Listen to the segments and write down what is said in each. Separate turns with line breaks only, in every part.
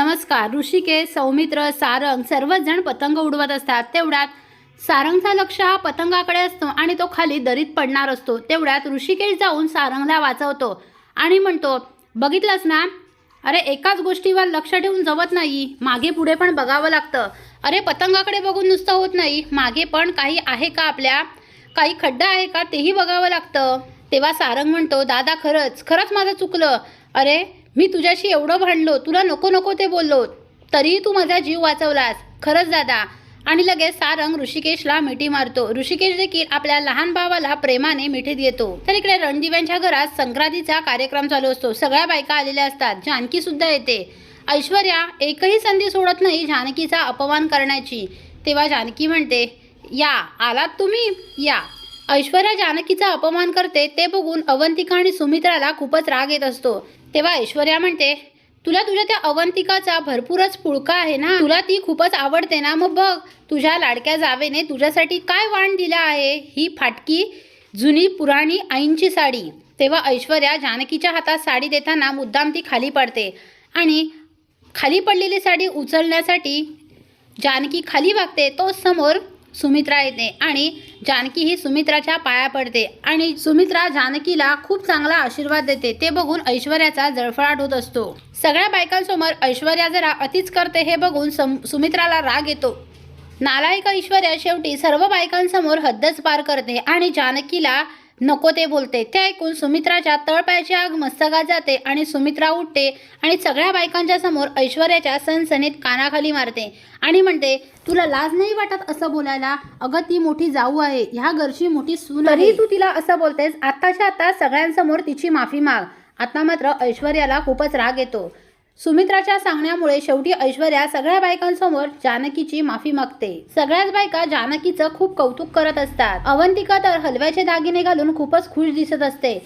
नमस्कार ऋषिकेश सौमित्र सारंग सर्वच जण पतंग उडवत असतात. तेवढ्यात सारंगचा लक्ष हा पतंगाकडे असतो आणि तो खाली दरीत पडणार असतो. तेवढ्यात ऋषिकेश जाऊन सारंगला वाचवतो आणि म्हणतो बघितलंस ना? अरे एकाच गोष्टीवर लक्ष ठेवून जमत नाही. मागे पुढे पण बघावं लागतं. अरे पतंगाकडे बघून नुसतं होत नाही. मागे पण काही आहे का आपल्या? काही खड्डा आहे का? तेही बघावं लागतं. तेव्हा सारंग म्हणतो दादा खरंच खरंच माझं चुकलं. अरे मी तुझ्याशी एवढं भांडलो तुला नको नको ते बोललो तरीही तू माझा जीव वाचवलास. खरंच दादा आणि लगेच सारंग ऋषिकेशला मिठी मारतो. ऋषिकेश देखील आपल्या लहान भावाला प्रेमाने मिठी देतो. तर इकडे रणदिव्यांच्या घरात संक्रांतीचा कार्यक्रम चालू असतो. सगळ्या बायका आलेल्या असतात. जानकी सुद्धा येते. ऐश्वर्या एकही संधी सोडत नाही जानकीचा अपमान करण्याची. तेव्हा जानकी म्हणते या आलात तुम्ही? या. ऐश्वर्या जानकीचा अपमान करते ते बघून अवंतिका आणि सुमित्राला खूपच राग येत असतो. तेव्हा ऐश्वर्या म्हणते तुला तुझ्या त्या अवंतिकाचा भरपूरच पुळका आहे ना? तुला ती खूपच आवडते ना? मग बघ तुझ्या लाडक्या जावेने तुझ्यासाठी काय वाण दिला आहे? ही फाटकी जुनी पुराणी आईंची साडी. तेव्हा ऐश्वर्या जानकीच्या हातात साडी देताना मुद्दाम ती खाली पडते आणि खाली पडलेली साडी उचलण्यासाठी जानकी खाली वागते. तो समोर सुमित्रा येते आणि जानकी ही सुमित्राच्या पाया पडते आणि सुमित्रा जानकीला खूप चांगला आशीर्वाद देते. ते बघून ऐश्वर्याचा जळफळाट होत असतो. सगळ्या बायकांसमोर ऐश्वर्या जरा अतिच करते हे बघून सम सुमित्राला राग येतो. नालायक ऐश्वर्या शेवटी सर्व बायकांसमोर हद्दच पार करते आणि जानकीला नको ते बोलते. ते ऐकून सुमित्राच्या तळपायाची आग मस्तकात जाते आणि सुमित्रा उठते आणि सगळ्या बायकांच्या समोर ऐश्वर्याच्या सणसणीत कानाखाली मारते आणि म्हणते तुला लाज नाही वाटत असं बोलायला? अगं ती मोठी जाऊ आहे. ह्या घरची मोठी सून तरी तू तिला असं बोलतेस. आत्ताच्या आता सगळ्यांसमोर तिची माफी माग. आता मात्र ऐश्वर्याला खूपच राग येतो. सुमित्राच्या सांगण्यामुळे शेवटी ऐश्वर्या सगळ्या बायकांसमोर जानकीची माफी मागते. सगळ्याच बायका जानकीचं खूप कौतुक करत असतात. अवंतिका तर हलव्याचे दागिने घालून खूपच खुश दिसत असते.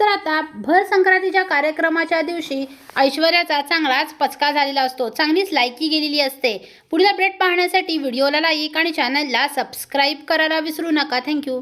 तर आता भर संक्रांतीच्या कार्यक्रमाच्या दिवशी ऐश्वर्याचा चांगलाच पचका झालेला असतो. चांगलीच लायकी गेलेली असते. पुढील अपडेट पाहण्यासाठी व्हिडिओला लाईक आणि चॅनलला सबस्क्राईब करायला विसरू नका. थँक्यू